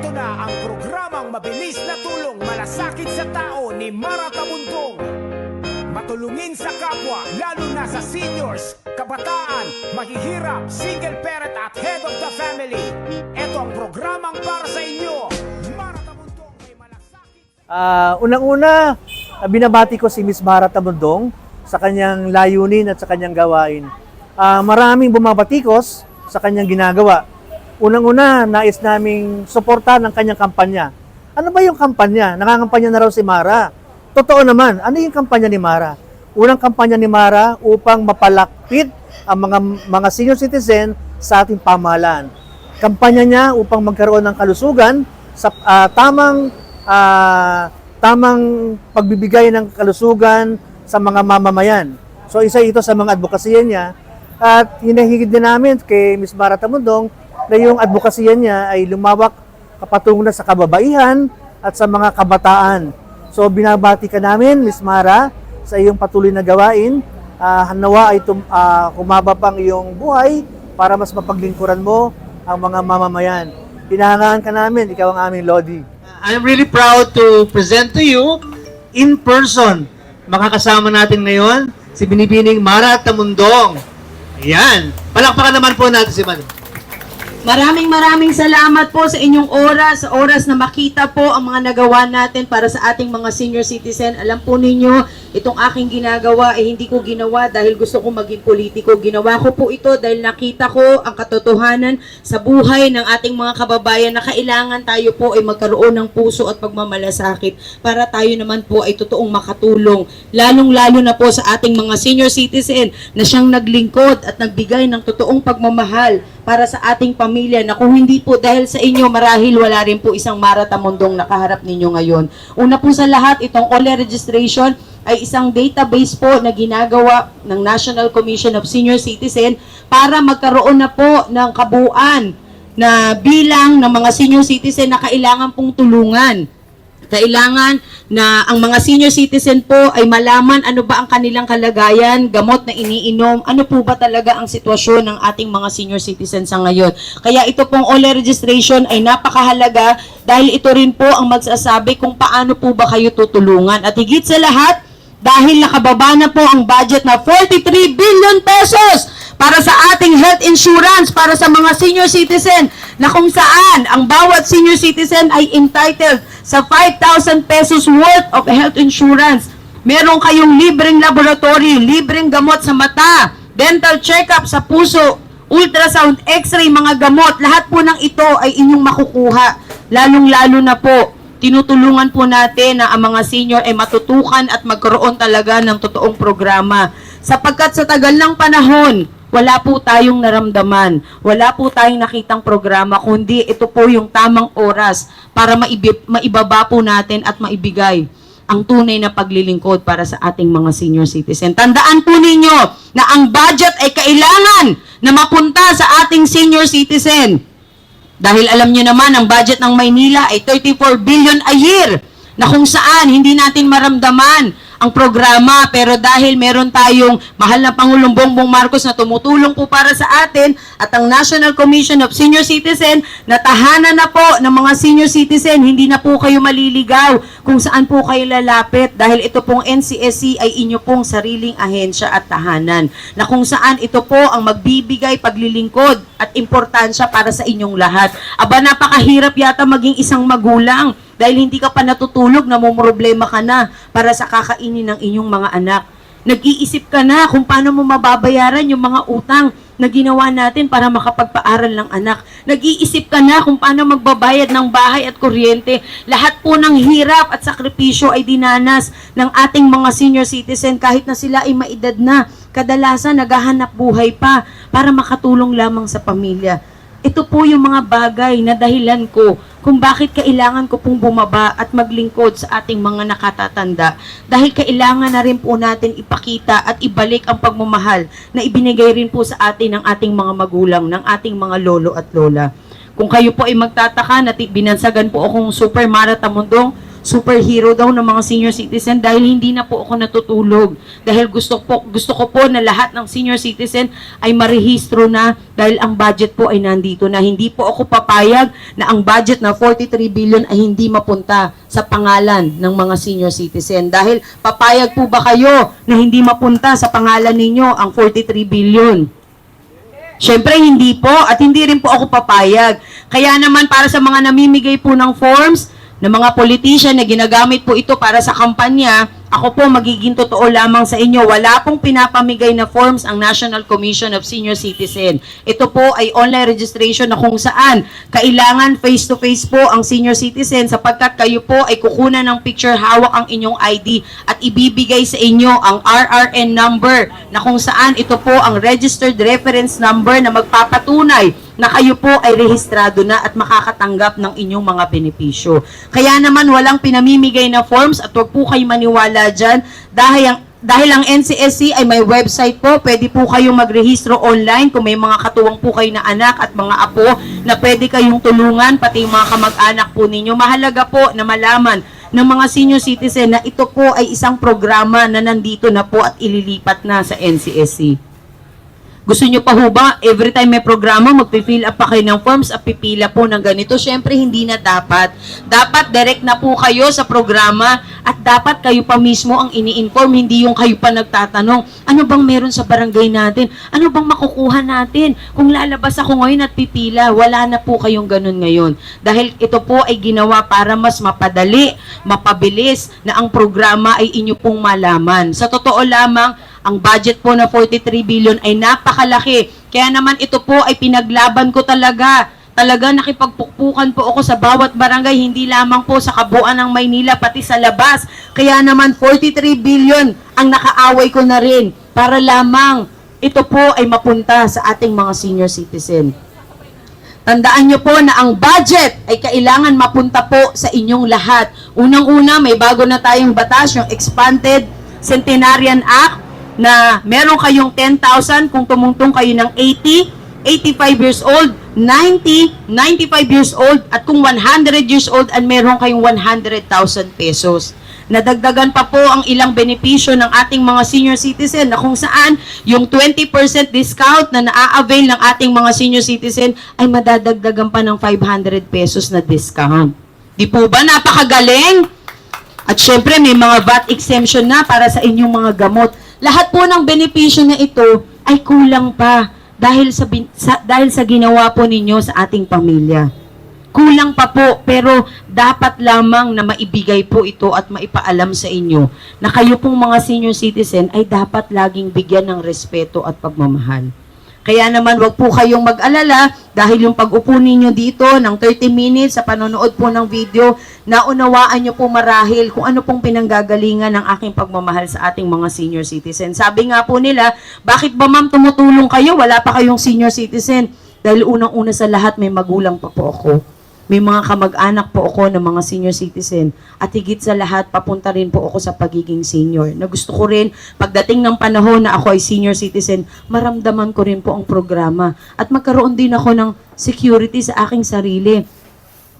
Ito na ang programang mabilis na tulong malasakit sa tao ni Mara Tabundong. Matulungin sa kapwa, lalo na sa seniors, kabataan, mahihirap, single parent at head of the family. Ito ang programang para sa inyo. Mara Tabundong may malasakit Ah, unang-una, binabati ko si Miss Mara Tabundong sa kanyang layunin at sa kanyang gawain. Ah, maraming bumabatikos sa kanyang ginagawa. Unang-una, nais naming suportahan ang kanyang kampanya. Ano ba yung kampanya? Nangangampanya na raw si Mara. Totoo naman, ano yung kampanya ni Mara? Unang kampanya ni Mara upang mapalakpit ang mga mga senior citizen sa ating pamahalaan. Kampanya niya upang magkaroon ng kalusugan sa ah, tamang ah, tamang pagbibigay ng kalusugan sa mga mamamayan. So isa ito sa mga advokasya niya at hinahigid din namin kay Ms. Mara Tamundong na yung advokasya niya ay lumawak kapatungo na sa kababaihan at sa mga kabataan. So binabati ka namin, Ms. Mara, sa iyong patuloy na gawain. Ah, nawa ay tum, ah, humaba pang iyong buhay para mas mapaglingkuran mo ang mga mamamayan. Pinahangaan ka namin, ikaw ang aming Lodi. I'm really proud to present to you in person. Makakasama natin ngayon si Binibining Mara Tamundong. Ayan. Palakpakan naman po natin si Mara. Maraming maraming salamat po sa inyong oras, sa oras na makita po ang mga nagawa natin para sa ating mga senior citizen. Alam po ninyo, itong aking ginagawa ay hindi ko ginawa dahil gusto ko maging politiko. Ginawa ko po ito dahil nakita ko ang katotohanan sa buhay ng ating mga kababayan na kailangan tayo po ay magkaroon ng puso at pagmamalasakit para tayo naman po ay totoong makatulong. Lalong-lalo na po sa ating mga senior citizen na siyang naglingkod at nagbigay ng totoong pagmamahal para sa ating pamilya na kung hindi po dahil sa inyo marahil wala rin po isang maratamundong nakaharap ninyo ngayon. Una po sa lahat, itong OLE registration ay isang database po na ginagawa ng National Commission of Senior Citizen para magkaroon na po ng kabuuan na bilang ng mga senior citizen na kailangan pong tulungan kailangan na ang mga senior citizen po ay malaman ano ba ang kanilang kalagayan, gamot na iniinom, ano po ba talaga ang sitwasyon ng ating mga senior citizen sa ngayon. Kaya ito pong OLE registration ay napakahalaga dahil ito rin po ang magsasabi kung paano po ba kayo tutulungan. At higit sa lahat, dahil nakababa na po ang budget na 43 billion pesos para sa ating health insurance para sa mga senior citizen na kung saan ang bawat senior citizen ay entitled sa 5,000 pesos worth of health insurance. Meron kayong libreng laboratory, libreng gamot sa mata, dental check-up sa puso, ultrasound, x-ray, mga gamot, lahat po ng ito ay inyong makukuha. Lalong-lalo na po, tinutulungan po natin na ang mga senior ay matutukan at magkaroon talaga ng totoong programa. Sapagkat sa tagal ng panahon, wala po tayong naramdaman, wala po tayong nakitang programa, kundi ito po yung tamang oras para maibi- maibaba po natin at maibigay ang tunay na paglilingkod para sa ating mga senior citizen. Tandaan po ninyo na ang budget ay kailangan na mapunta sa ating senior citizen. Dahil alam nyo naman, ang budget ng Maynila ay 34 billion a year na kung saan hindi natin maramdaman ang programa pero dahil meron tayong mahal na Pangulong Bongbong Marcos na tumutulong po para sa atin at ang National Commission of Senior Citizen na tahanan na po ng mga senior citizen hindi na po kayo maliligaw kung saan po kayo lalapit dahil ito pong NCSC ay inyo pong sariling ahensya at tahanan na kung saan ito po ang magbibigay paglilingkod at importansya para sa inyong lahat. Aba napakahirap yata maging isang magulang dahil hindi ka pa natutulog, namumroblema ka na para sa kakainin ng inyong mga anak. Nag-iisip ka na kung paano mo mababayaran yung mga utang na ginawa natin para makapagpaaral ng anak. Nag-iisip ka na kung paano magbabayad ng bahay at kuryente. Lahat po ng hirap at sakripisyo ay dinanas ng ating mga senior citizen kahit na sila ay maedad na. Kadalasan naghahanap buhay pa para makatulong lamang sa pamilya. Ito po yung mga bagay na dahilan ko kung bakit kailangan ko pong bumaba at maglingkod sa ating mga nakatatanda. Dahil kailangan na rin po natin ipakita at ibalik ang pagmamahal na ibinigay rin po sa atin ng ating mga magulang, ng ating mga lolo at lola. Kung kayo po ay magtataka na binansagan po akong super maratamundong, superhero daw ng mga senior citizen dahil hindi na po ako natutulog. Dahil gusto po gusto ko po na lahat ng senior citizen ay marehistro na dahil ang budget po ay nandito na. Hindi po ako papayag na ang budget na 43 billion ay hindi mapunta sa pangalan ng mga senior citizen. Dahil papayag po ba kayo na hindi mapunta sa pangalan ninyo ang 43 billion? Siyempre, hindi po. At hindi rin po ako papayag. Kaya naman, para sa mga namimigay po ng forms, ng mga politician na ginagamit po ito para sa kampanya, ako po magiging totoo lamang sa inyo. Wala pong pinapamigay na forms ang National Commission of Senior Citizen. Ito po ay online registration na kung saan kailangan face-to-face po ang senior citizen sapagkat kayo po ay kukunan ng picture hawak ang inyong ID at ibibigay sa inyo ang RRN number na kung saan ito po ang registered reference number na magpapatunay na kayo po ay rehistrado na at makakatanggap ng inyong mga benepisyo. Kaya naman walang pinamimigay na forms at huwag po kayo maniwala dyan dahil ang dahil ang NCSC ay may website po, pwede po kayong magrehistro online kung may mga katuwang po kayo na anak at mga apo na pwede kayong tulungan, pati mga kamag-anak po ninyo. Mahalaga po na malaman ng mga senior citizen na ito po ay isang programa na nandito na po at ililipat na sa NCSC. Gusto nyo pa ho ba, every time may programa, magpi-fill up pa kayo ng forms at pipila po ng ganito? Siyempre, hindi na dapat. Dapat direct na po kayo sa programa at dapat kayo pa mismo ang ini-inform, hindi yung kayo pa nagtatanong, ano bang meron sa barangay natin? Ano bang makukuha natin? Kung lalabas ako ngayon at pipila, wala na po kayong ganun ngayon. Dahil ito po ay ginawa para mas mapadali, mapabilis na ang programa ay inyo pong malaman. Sa totoo lamang, ang budget po na 43 billion ay napakalaki. Kaya naman ito po ay pinaglaban ko talaga. Talaga nakipagpukpukan po ako sa bawat barangay, hindi lamang po sa kabuuan ng Maynila, pati sa labas. Kaya naman 43 billion ang nakaaway ko na rin para lamang ito po ay mapunta sa ating mga senior citizen. Tandaan nyo po na ang budget ay kailangan mapunta po sa inyong lahat. Unang-una, may bago na tayong batas, yung Expanded Centenarian Act, na meron kayong 10,000 kung tumungtong kayo ng 80, 85 years old, 90, 95 years old, at kung 100 years old and meron kayong 100,000 pesos. Nadagdagan pa po ang ilang benepisyo ng ating mga senior citizen na kung saan yung 20% discount na naa-avail ng ating mga senior citizen ay madadagdagan pa ng 500 pesos na discount. Di po ba napakagaling? At syempre, may mga VAT exemption na para sa inyong mga gamot. Lahat po ng benepisyo na ito ay kulang pa dahil sa, sa- dahil sa ginawa po ninyo sa ating pamilya. Kulang pa po, pero dapat lamang na maibigay po ito at maipaalam sa inyo na kayo pong mga senior citizen ay dapat laging bigyan ng respeto at pagmamahal. Kaya naman wag po kayong mag-alala dahil yung pag-upo ninyo dito ng 30 minutes sa panonood po ng video, naunawaan nyo po marahil kung ano pong pinanggagalingan ng aking pagmamahal sa ating mga senior citizen. Sabi nga po nila, bakit ba ma'am tumutulong kayo? Wala pa kayong senior citizen. Dahil unang-una sa lahat may magulang pa po ako. May mga kamag-anak po ako ng mga senior citizen at higit sa lahat, papunta rin po ako sa pagiging senior. Na gusto ko rin, pagdating ng panahon na ako ay senior citizen, maramdaman ko rin po ang programa at magkaroon din ako ng security sa aking sarili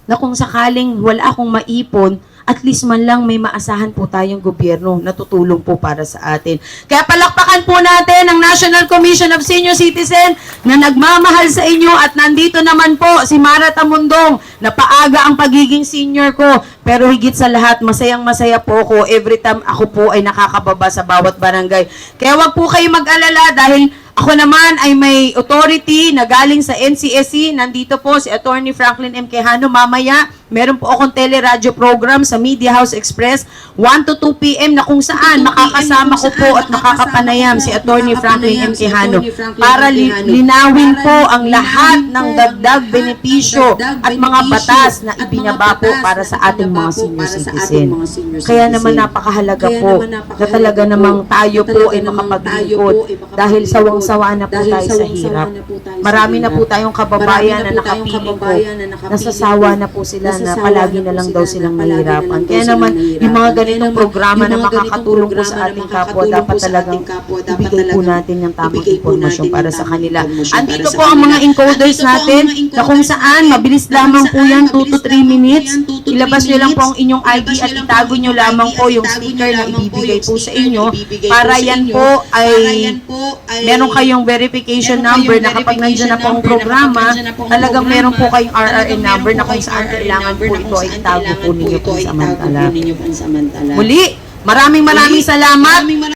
na kung sakaling wala akong maipon, at least man lang may maasahan po tayong gobyerno na tutulong po para sa atin. Kaya palakpakan po natin ang National Commission of Senior Citizen na nagmamahal sa inyo at nandito naman po si Mara Tamundong na paaga ang pagiging senior ko. Pero higit sa lahat, masayang masaya po ako every time ako po ay nakakababa sa bawat barangay. Kaya wag po kayo mag-alala dahil ako naman ay may authority na galing sa NCSC. Nandito po si Attorney Franklin M. Quijano. Mamaya, meron po akong teleradyo program sa Media House Express 1 to 2 p.m. na kung saan makakasama ko po at makakapanayam si Attorney Franklin M. Quijano para li- linawin po ang lahat ng dagdag benepisyo at mga batas na ibinaba po para sa ating mga senior citizen. Kaya naman napakahalaga po na talaga namang tayo po ay makapag-ikot dahil sawang-sawa na po tayo sa hirap. Marami na po tayong kababayan na nakapiling po. Nasasawa na po sila na palagi na lang daw silang nahihirapan. Kaya naman, yung mga ganitong programa na makakatulong po sa ating kapwa, dapat talagang ibigay po natin yung tamang impormasyon para sa kanila. Andito po ang mga encoders natin na kung saan mabilis lamang po yan, 2 to 3 minutes. Ilabas nyo lang po ang inyong ID at itago nyo lamang po yung sticker na ibibigay po sa inyo para yan po ay meron kayong verification number na kapag nandiyan na po ang programa, talagang meron po kayong RRN number na kung saan kailangan po ito ay itago po ninyo pansamantala. Muli, maraming maraming salamat.